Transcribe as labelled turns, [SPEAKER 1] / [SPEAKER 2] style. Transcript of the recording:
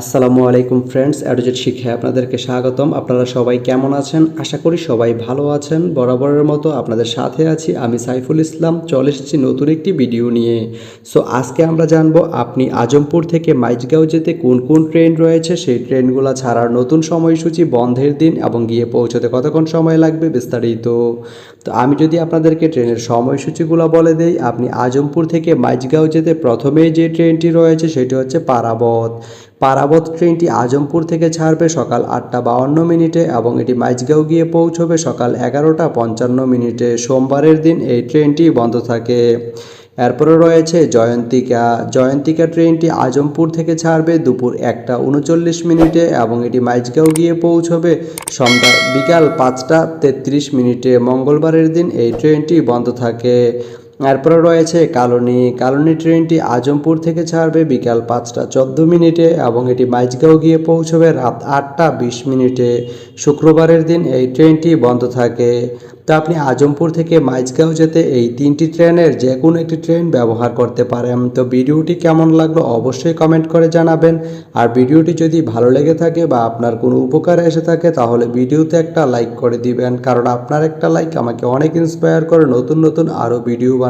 [SPEAKER 1] আসসালামু আলাইকুম ফ্রেন্ডস অ্যাডোজেট শিক্ষায় আপনাদেরকে স্বাগতম। আপনারা সবাই কেমন আছেন? আশা করি সবাই ভালো আছেন। বরাবরের মতো আপনাদের সাথে আছি আমি সাইফুল ইসলাম। চলে এসেছি নতুন একটি ভিডিও নিয়ে। সো আজকে আমরা জানব আপনি আজমপুর থেকে মাইজগাঁও যেতে কোন কোন ট্রেন রয়েছে? সেই ট্রেনগুলো ছাড়ার নতুন সময়সূচি, বন্ধের দিন এবং গিয়ে পৌঁছতে কতক্ষণ সময় লাগবে বিস্তারিত। তো, আমি যদি আপনাদেরকে ট্রেনের সময়সূচিগুলো বলে দেই, আপনি আজমপুর থেকে মাইজগাঁও যেতে প্রথমেই যে ট্রেনটি রয়েছে, সেটি হচ্ছে পারাবত। পারাবত ট্রেনটি আজমপুর থেকে ছাড়বে সকাল আটটা বাউন্ন মিনিটে এবং এটি মাইজগাঁও গিয়ে পৌঁছবে সকাল এগারোটা পঞ্চান্ন মিনিটে। সোমবারের দিন এই ট্রেনটি বন্ধ থাকে। এরপরে রয়েছে জয়ন্তিকা। জয়ন্তিকা ট্রেনটি আজমপুর থেকে ছাড়বে দুপুর একটা উনচল্লিশ মিনিটে এবং এটি মাইজগাঁও গিয়ে পৌঁছবে সন্ধ্যা বিকাল পাঁচটা তেত্রিশ মিনিটে। মঙ্গলবারের দিন এই ট্রেনটি বন্ধ থাকে। এরপরে রয়েছে কালনী। কালনী ট্রেনটি আজমপুর থেকে ছাড়বে বিকাল পাঁচটা চোদ্দ মিনিটে এবং এটি মাইজগাঁও গিয়ে পৌঁছবে রাত আটটা বিশ মিনিটে। শুক্রবারের দিন এই ট্রেনটি বন্ধ থাকে। তো আপনি আজমপুর থেকে মাইজগাঁও যেতে এই তিনটি ট্রেনের যে কোনো একটি ট্রেন ব্যবহার করতে পারেন। তো ভিডিওটি কেমন লাগল অবশ্যই কমেন্ট করে জানাবেন। আর ভিডিওটি যদি ভালো লেগে থাকে বা আপনার কোনো উপকারে এসে থাকে তাহলে ভিডিওতে একটা লাইক করে দিবেন। কারণ আপনার একটা লাইক আমাকে অনেক ইন্সপায়ার করে নতুন নতুন আরও ভিডিও বানাতে।